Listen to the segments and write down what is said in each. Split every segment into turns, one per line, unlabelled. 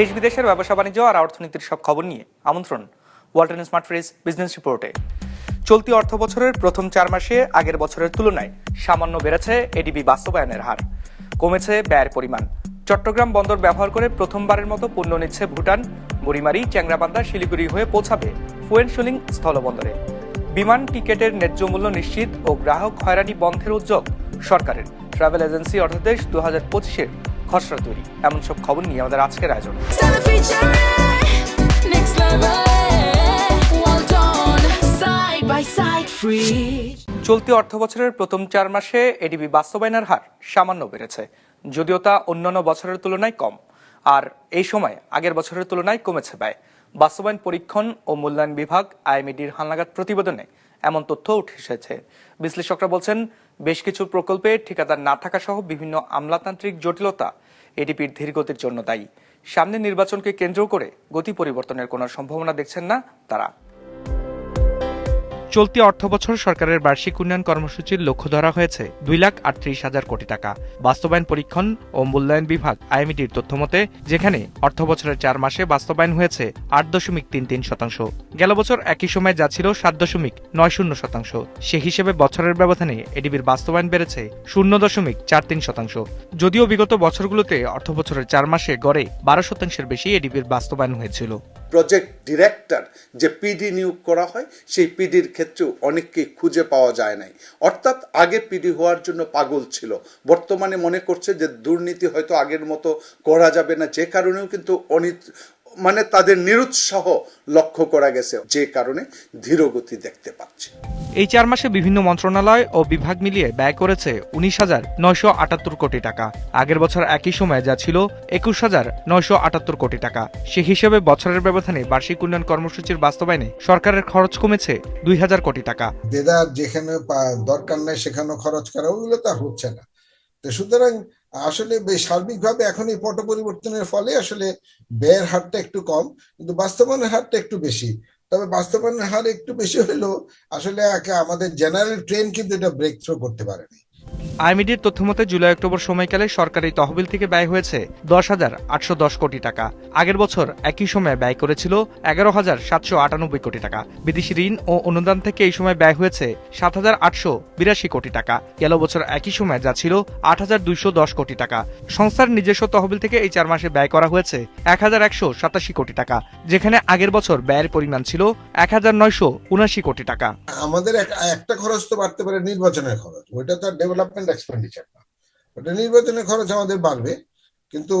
দেশ বিদেশের ব্যবসা বাণিজ্য আর অর্থনীতির সব খবর নিয়ে। আমন্ত্রণ ওয়ালটন স্মার্ট ফ্রিজ বিজনেস রিপোর্টে। চলতি অর্থ বছরের প্রথম চার মাসে আগের বছরের তুলনায় সামান্য বেড়েছে এডিবি বাস্তবায়নের হার। কমেছে ব্যয়ের পরিমাণ। চট্টগ্রাম বন্দর ব্যবহার করে প্রথমবারের মতো পণ্য নিচ্ছে ভুটান। বুড়িমারি চ্যাংরাবান্ধা শিলিগুড়ি হয়ে পৌঁছাবে ফুয়েনশুলিং স্থলবন্দরে বিমান টিকেটের ন্যায্য মূল্য নিশ্চিত ও গ্রাহক হয়রানি বন্ধের উদ্যোগ সরকারের। ট্রাভেল এজেন্সি অর্থাদেশ দু হাজার পঁচিশের খসড়া তৈরি। এমন সব খবর নিয়ে আমাদের আজকের আয়োজন. চলতি অর্থ বছরের প্রথম চার মাসে এডিবি বাস্তবায়নের হার সামান্য বেড়েছে। যদিও তা অন্যান্য বছরের তুলনায় কম। আর এই সময় আগের বছরের তুলনায় কমেছে ব্যয়। বাস্তবায়ন পরীক্ষণ ও মূল্যায়ন বিভাগ আইএমইডির হালনাগাদ প্রতিবেদনে এমন তথ্য উঠে এসেছে। বিশ্লেষকরা বলছেন, বেশ কিছু প্রকল্পে ঠিকাদার না থাকা সহ বিভিন্ন আমলাতান্ত্রিক জটিলতা এডিপির ধীরগতির জন্য দায়ী। সামনে নির্বাচনকে কেন্দ্র করে গতি পরিবর্তনের কোনো সম্ভাবনা দেখছেন না তারা। চলতি অর্থ বছর সরকারের বার্ষিক উন্নয়ন কর্মসূচির লক্ষ্য ধরা হয়েছে দুই লাখ আটত্রিশ হাজার কোটি টাকা। বাস্তবায়ন পরীক্ষণ ও মূল্যায়ন বিভাগ আইএমডির তথ্যমতে যেখানে অর্থ বছরের চার মাসে বাস্তবায়ন হয়েছে আট দশমিক তিন তিন শতাংশ। গেল বছর একই সময় যা ছিল সাত দশমিক নয় শূন্য শতাংশ। সে হিসেবে বছরের ব্যবধানে এডিবির বাস্তবায়ন বেড়েছে শূন্য দশমিক চার তিন শতাংশ। যদিও বিগত বছরগুলোতে অর্থ বছরের চার মাসে গড়ে বারো শতাংশের বেশি এডিবির বাস্তবায়ন হয়েছিল।
প্রজেক্ট ডিরেক্টর যে পিডি নিয়োগ করা হয়, সেই পিডির ক্ষেত্রেও অনেককেই খুঁজে পাওয়া যায় নাই। অর্থাৎ আগে পিডি হওয়ার জন্য পাগল ছিল। বর্তমানে মনে করছে যে দুর্নীতি হয়তো আগের মতো করা যাবে না, যে কারণেও কিন্তু অনিত মানে তাদের নিরুৎসাহ লক্ষ্য করা গেছে যে কারণে ধীরগতি দেখতে পাচ্ছে।
এই চার মাসে বিভিন্ন মন্ত্রণালয় ও বিভাগ মিলিয়ে ব্যয় করেছে উনিশ হাজার নয়শো আটাত্তর কোটি টাকা। আগের বছর একই সময় যা ছিল একুশ হাজার নয়শো আটাত্তর কোটি টাকা। সে হিসেবে বছরের ব্যবধানে বার্ষিক উন্নয়ন কর্মসূচির বাস্তবায়নে সরকারের খরচ কমেছে দুই হাজার কোটি টাকা।
যেখানে দরকার নেই সেখানে খরচ করা ওগুলো তো হচ্ছে না। তো সুতরাং আসলে সার্বিকভাবে এখন এই পট পরিবর্তনের ফলে আসলে ব্যয়ের হারটা একটু কম, কিন্তু বাস্তবায়নের হারটা একটু বেশি। তবে বাস্তবায়নের হার একটু বেশি হলেও আসলে আমাদের জেনারেল ট্রেন কিন্তু এটা ব্রেক থ্রু করতে পারেনি।
আইএমডির তথ্যমতে জুলাই অক্টোবর সময়কালে সরকারি তহবিল থেকে ব্যয় হয়েছে দশ হাজার আটশো দশ কোটি টাকা। আগের বছর একই সময়ে ব্যয় করেছিল এগারো হাজার সাতশো আটানব্বই কোটি টাকা। বিদেশি ঋণ ও অনুদান থেকে এই সময় ব্যয় হয়েছে সাত হাজার আটশো বিরাশি কোটি টাকা। গেল বছর একই সময় যা ছিল আট হাজার দুইশো দশ কোটি টাকা। সংস্থার নিজস্ব তহবিল থেকে এই চার মাসে ব্যয় করা হয়েছে এক হাজার একশো সাতাশি কোটি টাকা, যেখানে আগের বছর ব্যয়ের পরিমাণ ছিল এক হাজার নয়শো উনাশি কোটি টাকা।
আমাদের একটা খরচ তো বাড়তে পারে নির্বাচনের খরচ। ওইটা তো ডেভেলপমেন্ট এক্সপেন্ডিচার না ওটা নির্বাচনের খরচ আমাদের বাড়বে, কিন্তু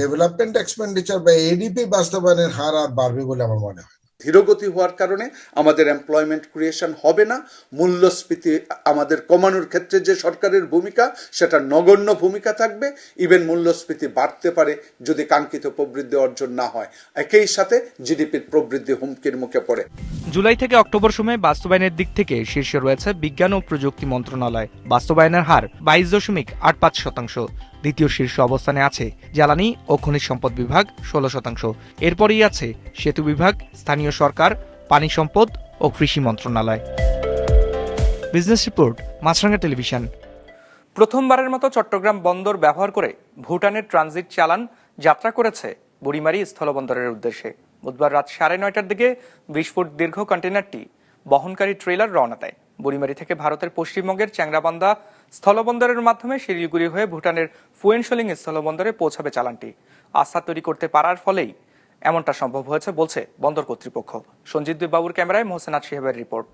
ডেভেলপমেন্ট এক্সপেন্ডিচার বা এডিপি বাস্তবায়নের হার আর বাড়বে বলে আমার মনে হয়।
ধীরগতি হওয়ার কারণে আমাদের এমপ্লয়মেন্ট ক্রিয়েশন হবে না। মূল্যস্ফীতি আমাদের কমানোর ক্ষেত্রে যে সরকারের ভূমিকা, সেটা নগণ্য ভূমিকা থাকবে। ইভেন মূল্যস্ফীতি বাড়তে পারে যদি কাঙ্ক্ষিত প্রবৃদ্ধি অর্জন না হয়। একই সাথে জিডিপির প্রবৃদ্ধি হুমকির মুখে পড়ে।
জুলাই থেকে অক্টোবর সময়ে বাস্তবায়নের দিক থেকে শীর্ষে রয়েছে বিজ্ঞান ও প্রযুক্তি মন্ত্রণালয়। বাস্তবায়নের হার বাইশ দশমিক আট পাঁচ শতাংশ। দ্বিতীয় শীর্ষ অবস্থানে আছে জ্বালানি ও খনিজ সম্পদ বিভাগ ষোলো শতাংশ। এরপরই আছে সেতু বিভাগ, স্থানীয় সরকার, পানি সম্পদ ও কৃষি মন্ত্রণালয়। Business report Maasranga television. প্রথমবারের মতো চট্টগ্রাম বন্দর ব্যবহার করে ভুটানের ট্রানজিট চালান যাত্রা করেছে বুড়িমারি স্থলবন্দরের উদ্দেশ্যে। বুধবার রাত সাড়ে নয়টার দিকে বিশ ফুট দীর্ঘ কন্টেনারটি বহনকারী ট্রেলার রওনা দেয়। বুড়িমারি থেকে ভারতের পশ্চিমবঙ্গের চ্যাংরাবান্ধা স্থলবন্দরের মাধ্যমে শিলিগুড়ি হয়ে ভুটানের ফুয়েনশোলিং স্থলবন্দরে পৌঁছাবে চালানটি। আস্থা তৈরি করতে পারার ফলেই এমনটা সম্ভব হয়েছে বলছে বন্দর কর্তৃপক্ষ। সঞ্জিত বাবুর ক্যামেরায় মোহসেনাথ শিহাবের রিপোর্ট।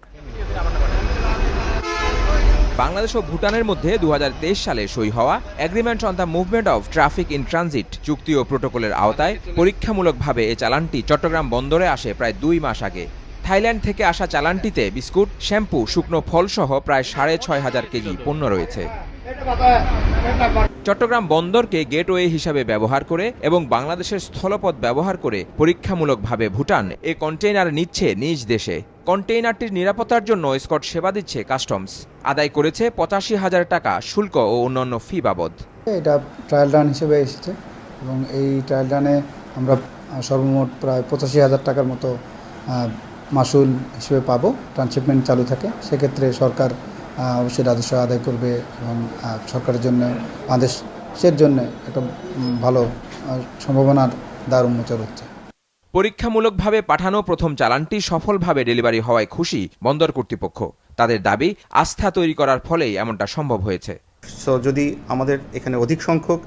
বাংলাদেশ ও ভুটানের মধ্যে দু হাজার তেইশ সালে সই হওয়া agreement on the movement of traffic in transit চুক্তি ও প্রোটোকলের আওতায় পরীক্ষামূলকভাবে এ চালানটি চট্টগ্রাম বন্দরে আসে প্রায় দুই মাস আগে। থাইল্যান্ড থেকে আসা চালানটিতে বিস্কুট, শ্যাম্পু, শুকনো ফলসহ প্রায় সাড়ে ছয় হাজার কেজি পণ্য রয়েছে। চট্টগ্রাম বন্দরকে গেটওয়ে হিসাবে ব্যবহার করে এবং বাংলাদেশের স্থলপথ ব্যবহার করে পরীক্ষামূলকভাবে ভুটান এ কন্টেইনার নিচ্ছে নিজ দেশে। কন্টেইনারটির নিরাপত্তার জন্য স্কট সেবা দিচ্ছে কাস্টমস। আদায় করেছে পঁচাশি হাজার টাকা শুল্ক ও অন্যান্য ফি বাবদ।
এটা ট্রায়াল রান হিসেবে এসেছে এবং এই ট্রায়াল রানে আমরা সর্বমোট প্রায় পঁচাশি হাজার টাকার মতো মাসুল হিসেবে পাবো ট্রান্সশিপমেন্ট চালু থাকে। সেক্ষেত্রে সরকার অবশ্যই রাজস্ব আদায় করবে এবং সরকারের জন্য বাংলাদেশের জন্য একটা ভালো সম্ভাবনার দ্বার উন্মোচন হচ্ছে।
পরীক্ষামূলকভাবে পাঠানো প্রথম চালানটি সফলভাবে ডেলিভারি হওয়ায় খুশি বন্দর কর্তৃপক্ষ। তাদের দাবি আস্থা তৈরি করার ফলেই এমনটা সম্ভব হয়েছে।
সো যদি আমাদের এখানে অধিক সংখ্যক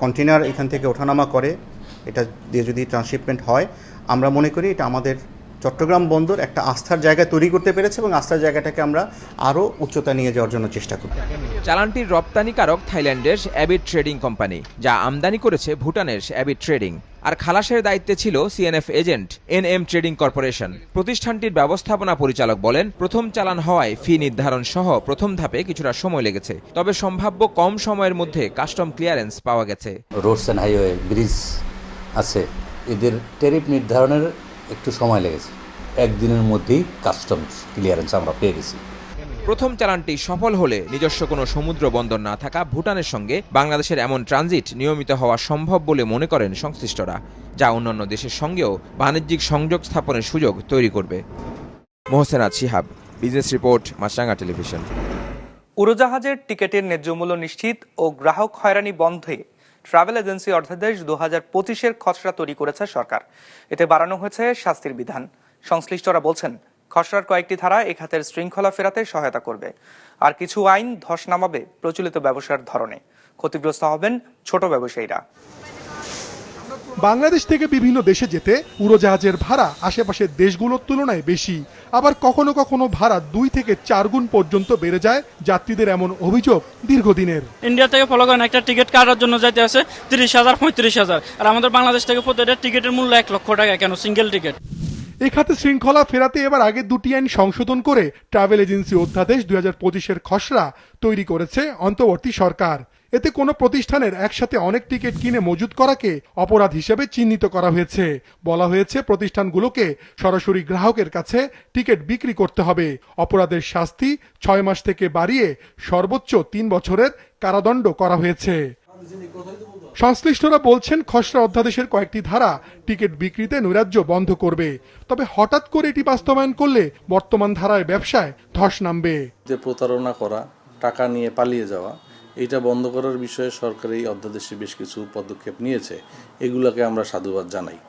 কন্টেনার এখান থেকে ওঠানামা করে এটা দিয়ে যদি ট্রান্সশিপমেন্ট হয় আমরা মনে করি এটা আমাদের চট্টগ্রাম বন্দর একটা আস্থার জায়গা তৈরি করতে পেরেছে এবং আস্থার জায়গাটাকে আমরা আরও উচ্চতা নিয়ে যাওয়ার জন্য চেষ্টা করব।
চালানটির রপ্তানিকারক থাইল্যান্ডের অ্যাবিড ট্রেডিং কোম্পানি যা আমদানি করেছে ভুটানের অ্যাবিড ট্রেডিং আর খালাসের দায়িত্বে ছিল CNF agent N M trading corporation প্রতিষ্ঠানটির ব্যবস্থাপনা পরিচালক বলেন প্রথম চালান হওয়ায় ফি নির্ধারণ সহ প্রথম ধাপে কিছুটা সময় লেগেছে তবে সম্ভাব্য কম সময়ের মধ্যে কাস্টম ক্লিয়ারেন্স পাওয়া গেছে।
রোডস অ্যান্ড হাইওয়ে ব্রিজ আছে। এদের ট্যারিফ নির্ধারণের একটু সময় লেগেছে। একদিনের মধ্যেই কাস্টমস ক্লিয়ারেন্স আমরা পেয়ে গেছি।
প্রথম চালানটি সফল হলে নিজস্ব কোনো সমুদ্র বন্দর না থাকা ভুটানের সঙ্গে বাংলাদেশের এমন ট্রানজিট নিয়মিত হওয়া সম্ভব বলে মনে করেন সংশ্লিষ্টরা যা অন্যান্য দেশের সঙ্গেও বাণিজ্যিক সংযোগ স্থাপনের সুযোগ তৈরি করবে। মোহসেনাদ Shihab business report Maasranga television.
উড়োজাহাজের টিকিটের ন্যায্য মূল্য নিশ্চিত ও গ্রাহক হয়রানি বন্ধে ট্রাভেল এজেন্সি অধ্যাদেশ দু হাজার পঁচিশের খসড়া তৈরি করেছে সরকার। এতে বাড়ানো হয়েছে শাস্তির বিধান। সংশ্লিষ্টরা বলছেন, খসড়ার কয়েকটি ধারা এ খাতের শৃঙ্খলা ফেরাতে সহায়তা করবে। আর কিছু আইন ধস নামাবে প্রচলিত ব্যবসার ধরনে। ক্ষতিগ্রস্ত হবেন ছোট ব্যবসায়ীরা।
বাংলাদেশ থেকে বিভিন্ন দেশে যেতে উড়োজাহাজের ভাড়া আশেপাশের দেশগুলোর তুলনায় বেশি। আবার কখনো কখনো ভাড়া দুই থেকে চার গুণ পর্যন্ত বেড়ে যায় যাত্রীদের এমন অভিযোগ দীর্ঘদিনের।
ইন্ডিয়া থেকে ফলো করেন একটা টিকিট কাটার জন্য যাইতে আছে তিরিশ হাজার পঁয়ত্রিশ হাজার। আর আমাদের বাংলাদেশ থেকে প্রতিটা টিকিটের মূল্য এক লক্ষ টাকা কেন? সিঙ্গেল টিকিট
এ খাতে শৃঙ্খলা ফেরাতে এবার আগে দুটি আইন সংশোধন করে ট্রাভেল এজেন্সি অধ্যাদেশ দুই হাজার পঁচিশের খসড়া তৈরি করেছে অন্তর্বর্তী সরকার। এতে কোনো প্রতিষ্ঠানের একসাথে অনেক টিকিট কিনে মজুত করাকে অপরাধ হিসেবে চিহ্নিত করা হয়েছে। বলা হয়েছে, প্রতিষ্ঠানগুলোকে সরাসরি গ্রাহকের কাছে টিকিট বিক্রি করতে হবে। অপরাধের শাস্তি ছয় মাস থেকে বাড়িয়ে সর্বোচ্চ তিন বছরের কারাদণ্ড করা হয়েছে। সংশ্লিষ্টরা বলছেন, খসড়া অধ্যাদেশের কয়েকটি ধারা টিকিট বিক্রিতে নৈরাজ্য বন্ধ করবে। তবে হঠাৎ করে এটি বাস্তবায়ন করলে বর্তমান ধারায় ব্যবসায় ধস নামবে।
যে প্রতারণা করা, টাকা নিয়ে পালিয়ে যাওয়া এটা বন্ধ করার বিষয়ে সরকার এই অধ্যাদেশে বেশ কিছু পদক্ষেপ নিয়েছে। এগুলোকে আমরা সাধুবাদ জানাই।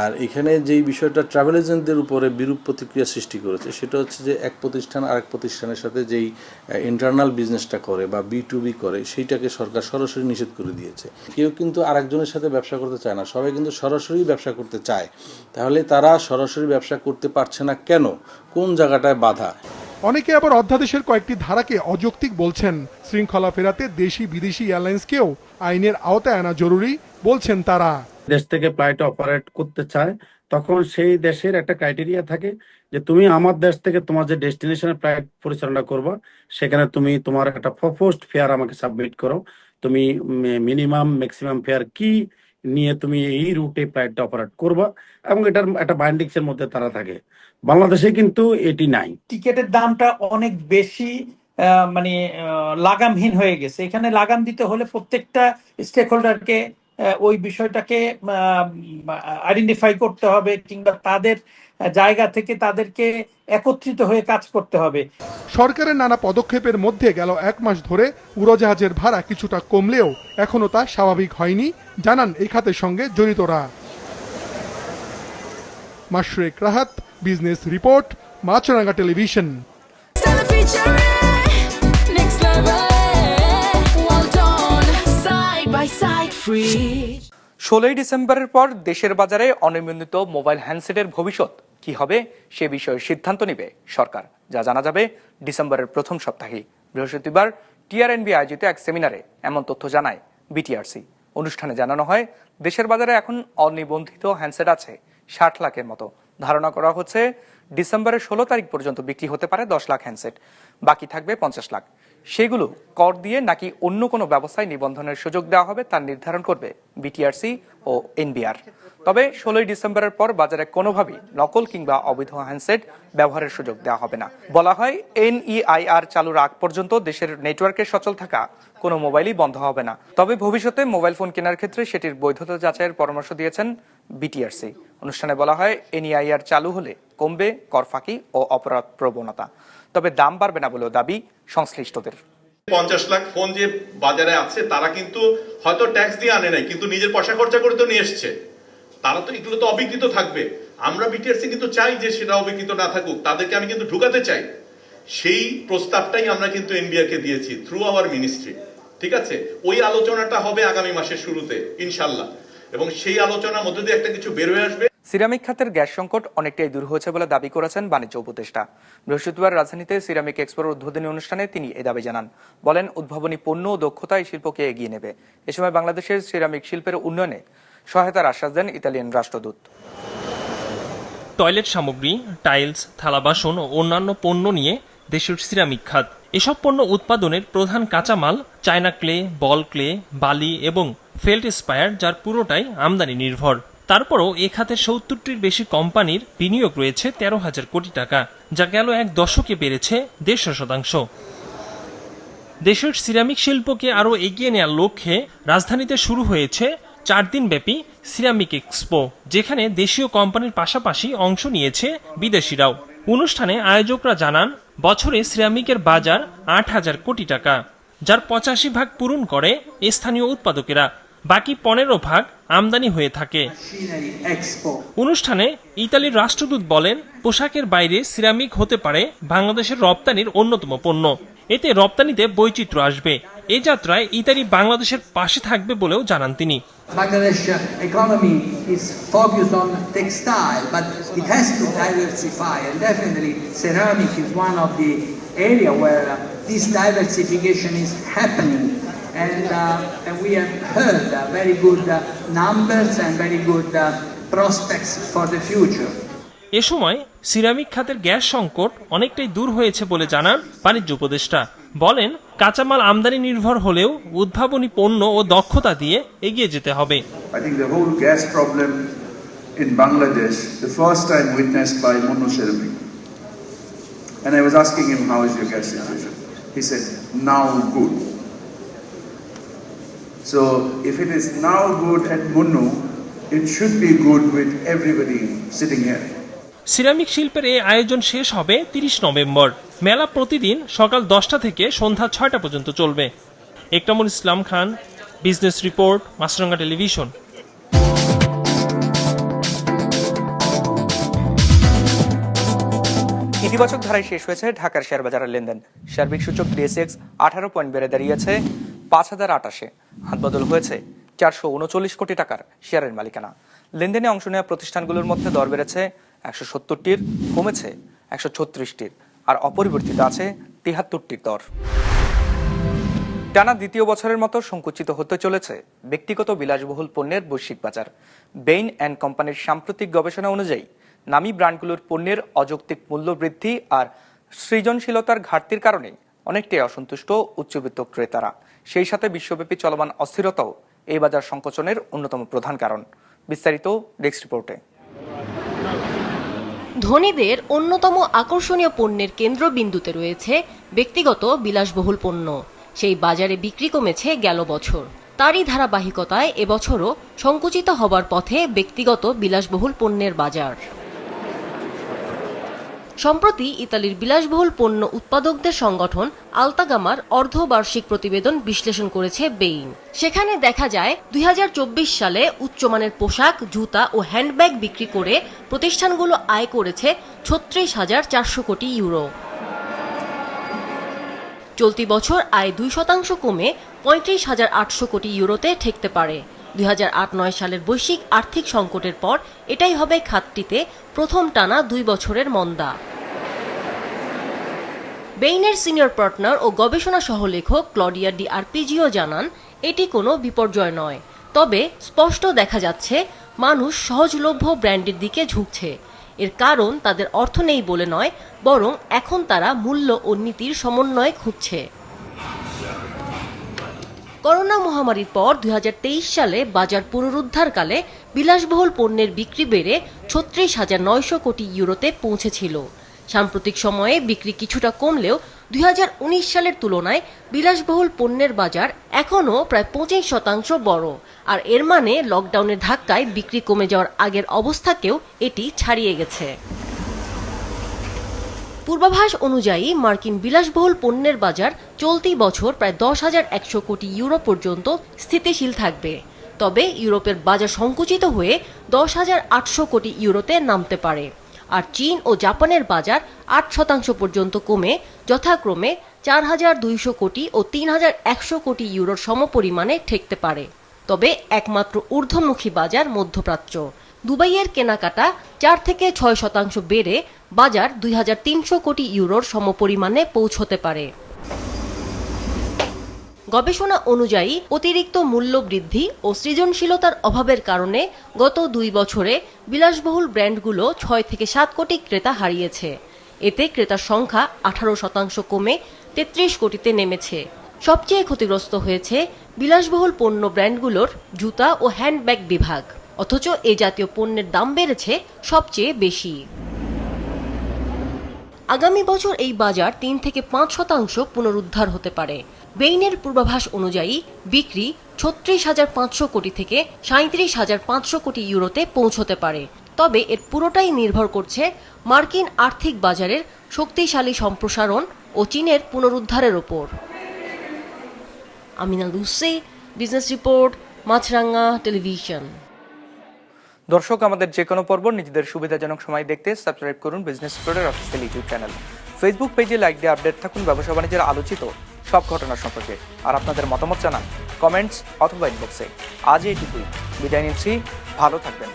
আর এখানে যেই বিষয়টা ট্রাভেল এজেন্টদের উপরে বিরূপ প্রতিক্রিয়া সৃষ্টি করেছে, সেটা হচ্ছে যে এক প্রতিষ্ঠান আরেক প্রতিষ্ঠানের সাথে যেই ইন্টারনাল বিজনেসটা করে বা বি টু বি করে, সেইটাকে সরকার সরাসরি নিষেধ করে দিয়েছে। কেউ কিন্তু আরেকজনের সাথে ব্যবসা করতে চায় না, সবাই কিন্তু সরাসরি ব্যবসা করতে চায়। তাহলে তারা সরাসরি ব্যবসা করতে পারছে না কেন? কোন জায়গাটায় বাধা?
অনেকে আবার অধ্যাদেশের কয়েকটি ধারাকে অযৌক্তিক বলছেন। শৃঙ্খলা ফেরাতে দেশি বিদেশি এয়ারলাইন্সকেও আইনের আওতায় আনা জরুরি, বলছেন তারা।
দেশ থেকে ফ্লাইট অপারেট করতে চায়, তখন সেই দেশের একটা ক্রাইটেরিয়া থাকে যে তুমি আমার দেশ থেকে তোমার যে ডেস্টিনেশনে ফ্লাইট পরিচালনা করবা, সেখানে তুমি তোমার একটা প্রপোজড ফেয়ার আমাকে সাবমিট করো। তুমি মিনিমাম, ম্যাক্সিমাম ফেয়ার কি নিয়ে তুমি এই রুটে ফ্লাইটটা অপারেট করবা এবং এটার একটা বাইন্ডিংস এর মধ্যে তারা থাকে। বাংলাদেশে কিন্তু এটি নাই।
টিকেটের দামটা অনেক বেশি মানে লাগামহীন হয়ে গেছে। এখানে লাগাম দিতে হলে প্রত্যেকটা স্টেক হোল্ডারকে ওই বিষয়টাকে আইডেন্টিফাই করতে হবে কিংবা তাদের জায়গা থেকে তাদেরকে একত্রিত হয়ে কাজ করতে হবে
সরকারের নানা পদক্ষেপের মধ্যে গেল এক মাস ধরে উড়োজাহাজের ভাড়া কিছুটা কমলেও এখনও তা স্বাভাবিক হয়নি জানান এই খাতের সঙ্গে জড়িতরা Mashrek Rahat business report Maasranga television
next level. Well done, side by side, free.
ষোলোই ডিসেম্বরের পর দেশের বাজারে অনিয়মিত মোবাইল হ্যান্ডসেটের ভবিষ্যৎ। কি হবে সে বিষয়ে সিদ্ধান্ত নেবে সরকার। যা জানা যাবে ডিসেম্বরের প্রথম সপ্তাহে বৃহস্পতিবার টিআরএনবি আয়োজিত এক সেমিনারে এমন তথ্য জানায় বিটিআরসি। অনুষ্ঠানে জানানো হয়, দেশের বাজারে এখন অনিবন্ধিত হ্যান্ডসেট আছে, ষাট লাখের মতো। ধারণা করা হচ্ছে, ডিসেম্বরের ষোলো তারিখ পর্যন্ত বিক্রি হতে পারে দশ লাখ হ্যান্ডসেট। বাকি থাকবে পঞ্চাশ লাখ। সেগুলো কর দিয়ে নাকি অন্য কোনো ব্যবস্থায় নিবন্ধনের সুযোগ দেওয়া হবে তা নির্ধারণ করবে বিটিআরসি ও এনবিআর। তবে ষোলোই ডিসেম্বরের পর বাজারে কোনোভাবেই নকল কিংবা অবৈধ হ্যান্ডসেট ব্যবহারের সুযোগ দেওয়া হবে না। বলা হয়, এনইআইআর চালুর আগ পর্যন্ত দেশের নেটওয়ার্কে সচল থাকা কোনো মোবাইলই বন্ধ হবে না। তবে ভবিষ্যতে মোবাইল ফোন কেনার ক্ষেত্রে সেটির বৈধতা যাচাইয়ের পরামর্শ দিয়েছেন বিটিআরসি অনুষ্ঠানে বলা হয়, এনইআইআর চালু হলে কমবে কর ফাঁকি ও অপরাধ প্রবণতা। তবে দাম বাড়বে না বলেও দাবি সংশ্লিষ্টদের।
পঞ্চাশ লাখ ফোন যে বাজারে আছে, তারা কিন্তু হয়তো ট্যাক্স দিয়ে আনে নাই, কিন্তু নিজের পয়সা খরচা করে তো নিয়ে এসছে। তারা তো এগুলো তো অবিকৃত থাকবে। আমরা বিটিআরসি কিন্তু চাই যে সেটা অবিকৃত না থাকুক, তাদেরকে আমি কিন্তু ঢুকাতে চাই। সেই প্রস্তাবটাই আমরা কিন্তু এনবিআরকে দিয়েছি থ্রু আওয়ার মিনিস্ট্রি ঠিক আছে? ওই আলোচনাটা হবে আগামী মাসের শুরুতে, ইনশাল্লাহ। এবং সেই আলোচনার মধ্যে দিয়ে একটা কিছু বের হয়ে আসবে।
সিরামিক খাতের গ্যাস সংকট অনেকটাই দূর হয়েছে বলে দাবি করেছেন বাণিজ্য উপদেষ্টা। বৃহস্পতিবার রাজধানীতে সিরামিক এক্সপোর উদ্বোধনী অনুষ্ঠানে তিনি এ দাবি জানান। বলেন উদ্ভাবনী পণ্য ও দক্ষতা এই শিল্পকে এগিয়ে নেবে। এ সময় বাংলাদেশের সিরামিক শিল্পের উন্নয়নে সহায়তার আশ্বাস দেন ইতালিয়ান রাষ্ট্রদূত।
টয়লেট সামগ্রী টাইলস থালা বাসন ও অন্যান্য পণ্য নিয়ে দেশের সিরামিক খাত। এসব পণ্য উৎপাদনের প্রধান কাঁচামাল চায়না ক্লে বল ক্লে বালি এবং ফেল্ট স্পায়ার, যার পুরোটাই আমদানি নির্ভর। তারপরও এ খাতের সত্তরটির বেশি কোম্পানির বিনিয়োগ রয়েছে তেরো হাজার কোটি টাকা, যা গেল এক দশকে বেড়েছে দেড়শো শতাংশ। দেশের সিরামিক শিল্পকে আরও এগিয়ে নেওয়ার লক্ষ্যে রাজধানীতে শুরু হয়েছে চার দিনব্যাপী সিরামিক এক্সপো, যেখানে দেশীয় কোম্পানির পাশাপাশি অংশ নিয়েছে বিদেশিরাও। অনুষ্ঠানে আয়োজকরা জানান, বছরে সিরামিকের বাজার আট হাজার কোটি টাকা, যার পঁচাশি ভাগ পূরণ করে স্থানীয় উৎপাদকেরা। বাকি পনেরো ভাগ আমদানি হয়ে থাকে। অনুষ্ঠানে ইতালির রাষ্ট্রদূত বলেন পোশাকের বাইরে সিরামিক হতে পারে বাংলাদেশের রপ্তানির অন্যতম পণ্য। এতে রপ্তানিতে বৈচিত্র্য আসবে। এ যাত্রায় ইতালি বাংলাদেশের পাশে থাকবে বলেও জানান তিনি।
Area. and, uh, and we have heard uh, very good uh, numbers and very good uh, prospects for the future.
এ সময় সিরামিক খাতের গ্যাস সংকট অনেকটাই দূর হয়েছে বলে জানান বাণিজ্য উপদেষ্টা। বলেন কাঁচামাল আমদানি নির্ভর হলেও উদ্ভাবনী পণ্য ও দক্ষতা দিয়ে এগিয়ে যেতে হবে।
Gas problem in Bangladesh the first time witness by Monno ceramic and I was asking him how gas situation he good So if it is now good at Munnu, it should be good with everybody sitting here.
Ceramic শিল্পের এই আয়োজন শেষ হবে তিরিশ November. মেলা প্রতিদিন সকাল দশটা থেকে সন্ধ্যা ছয়টা পর্যন্ত চলবে। Ekramul Islam Khan business report Maasranga television.
ইতিবাচক ধারায় শেষ হয়েছে ঢাকার শেয়ার বাজারের লেনদেন। সার্বিক সূচক ডিএসএক্স আঠারো পয়েন্ট বেড়ে দাঁড়িয়েছে। পাঁচ হাজার আটাশে। হাতবদল হয়েছে চারশো উনচল্লিশ কোটি টাকার শেয়ারের মালিকানা। লেনদেনে অংশ নেওয়া প্রতিষ্ঠানগুলোর মধ্যে দর বেড়েছে একশো সত্তরটির, কমেছে একশো ছত্রিশটির, আর অপরিবর্তিত আছে তিহাত্তরটির দর। টানা দ্বিতীয় বছরের মতো সংকুচিত হতে চলেছে ব্যক্তিগত বিলাসবহুল পণ্যের বৈশ্বিক বাজার। বেইন অ্যান্ড কোম্পানির সাম্প্রতিক গবেষণা অনুযায়ী নামী ব্র্যান্ডগুলোর পণ্যের অযৌক্তিক মূল্য বৃদ্ধি আর সৃজনশীলতার ঘাটতির কারণে অনেকটাই অসন্তুষ্ট উচ্চবিত্ত ক্রেতারা। সেই সাথে বিশ্বব্যাপী চলমান অস্থিরতাও এই বাজার সংকোচনের অন্যতম প্রধান কারণ। বিস্তারিত ডেস্ক রিপোর্টে।
ধনীদের অন্যতম আকর্ষণীয় পণ্যের কেন্দ্রবিন্দুতে রয়েছে ব্যক্তিগত বিলাসবহুল পণ্য। সেই বাজারে বিক্রি কমেছে গেল বছর। তারই ধারাবাহিকতায় এবছরও সংকুচিত হবার পথে ব্যক্তিগত বিলাসবহুল পণ্যের বাজার। সম্প্রতি ইতালির বিলাসবহুল পণ্য উৎপাদকদের সংগঠন আলতাগামার অর্ধবার্ষিক প্রতিবেদন বিশ্লেষণ করেছে বেইন। সেখানে দেখা যায়, দুই হাজার চব্বিশ সালে উচ্চমানের পোশাক, জুতা ও হ্যান্ডব্যাগ বিক্রি করে প্রতিষ্ঠানগুলো আয় করেছে ছত্রিশ হাজার চারশো কোটি ইউরো। চলতি বছর আয় দুই শতাংশ কমে পঁয়ত্রিশ হাজার আটশো কোটি ইউরোতে ঠেকতে পারে। দুই সালের বৈশ্বিক আর্থিক সংকটের পর এটাই হবে খাতটিতে প্রথম টানা দুই বছরের মন্দা। বেইনের সিনিয়র পার্টনার ও গবেষণা সহলেখক ক্লডিয়া ডি আরপিজিও জানান, এটি কোনো বিপর্যয় নয়। তবে স্পষ্ট দেখা যাচ্ছে, মানুষ সহজলভ্য ব্র্যান্ডের দিকে ঝুঁকছে। এর কারণ তাদের অর্থ নেই বলে নয়, বরং এখন তারা মূল্য ও নীতির সমন্বয় খুঁজছে। করোনা মহামারীর পর দু হাজার তেইশ সালে বাজার পুনরুদ্ধারকালে বিলাসবহুল পণ্যের বিক্রি বেড়ে ছত্রিশ হাজার নয়শো কোটি ইউরোতে পৌঁছেছিল। সাম্প্রতিক সময়ে বিক্রি কিছুটা কমলেও দুই হাজার উনিশ সালের তুলনায় বিলাসবহুল পণ্যের বাজার এখনও প্রায় পঁচিশ শতাংশ বড়। আর এর মানে লকডাউনের ধাক্কায় বিক্রি কমে যাওয়ার আগের অবস্থাকেও এটি ছাড়িয়ে গেছে। পূর্বাভাস অনুযায়ী মার্কিন বিলাসবহুল পণ্যের বাজার চলতি বছর প্রায় দশ হাজার একশো কোটি ইউরো পর্যন্ত স্থিতিশীল থাকবে। তবে ইউরোপের বাজার সংকুচিত হয়ে দশ হাজার আটশো কোটি ইউরোতে নামতে পারে। আর চীন ও জাপানের বাজার আট শতাংশ পর্যন্ত কমে, যথাক্রমে চার হাজার দুইশো কোটি ও তিন হাজার একশো কোটি ইউরোর সমপরিমাণে ঠেকতে পারে। তবে একমাত্র ঊর্ধ্বমুখী বাজার মধ্যপ্রাচ্য। দুবাইয়ের কেনাকাটা চার থেকে ছয় শতাংশ বেড়ে বাজার দুই হাজার তিনশো কোটি ইউরোর সমপরিমাণে পৌঁছতে পারে। গবেষণা অনুযায়ী অতিরিক্ত মূল্য বৃদ্ধি ও সৃজনশীলতার অভাবের কারণে গত দুই বছরে বিলাসবহুল ব্র্যান্ডগুলো ছয় থেকে সাত কোটি ক্রেতা হারিয়েছে। এতে ক্রেতার সংখ্যা আঠারো শতাংশ কমে তেত্রিশ কোটিতে নেমেছে। সবচেয়ে ক্ষতিগ্রস্ত হয়েছে বিলাসবহুল পণ্য ব্র্যান্ডগুলোর জুতা ও হ্যান্ডব্যাগ বিভাগ। অথচ এ জাতীয় পণ্যের দাম বেড়েছে সবচেয়ে বেশি। আগামী বছর এই বাজার তিন থেকে পাঁচ শতাংশ পুনরুদ্ধার হতে পারে। বেইনের পূর্বাভাস অনুযায়ী বিক্রি ছত্রিশ হাজার পাঁচশো কোটি থেকে সাঁত্রিশ হাজার পাঁচশো কোটি ইউরোতে পৌঁছতে পারে। তবে এর পুরোটাই নির্ভর করছে মার্কিন আর্থিক বাজারের শক্তিশালী সম্প্রসারণ ও চীনের পুনরুদ্ধারের ওপর। আমিনা লুসে, বিজনেস রিপোর্ট মাছরাঙ্গা টেলিভিশন।
দর্শক, আমাদের যে কোনো পর্ব নিজেদের সুবিধাজনক সময় দেখতে সাবস্ক্রাইব করুন বিজনেস স্কুলের অফিসিয়াল ইউটিউব চ্যানেল। ফেসবুক পেজে লাইক দিয়ে আপডেট থাকুন ব্যবসা বাণিজ্যের আলোচিত সব ঘটনা সম্পর্কে আর আপনাদের মতামত জানান কমেন্টস অথবা ইনবক্সে আজ এইটুকুই বিদায় নিচ্ছি। ভালো থাকবেন।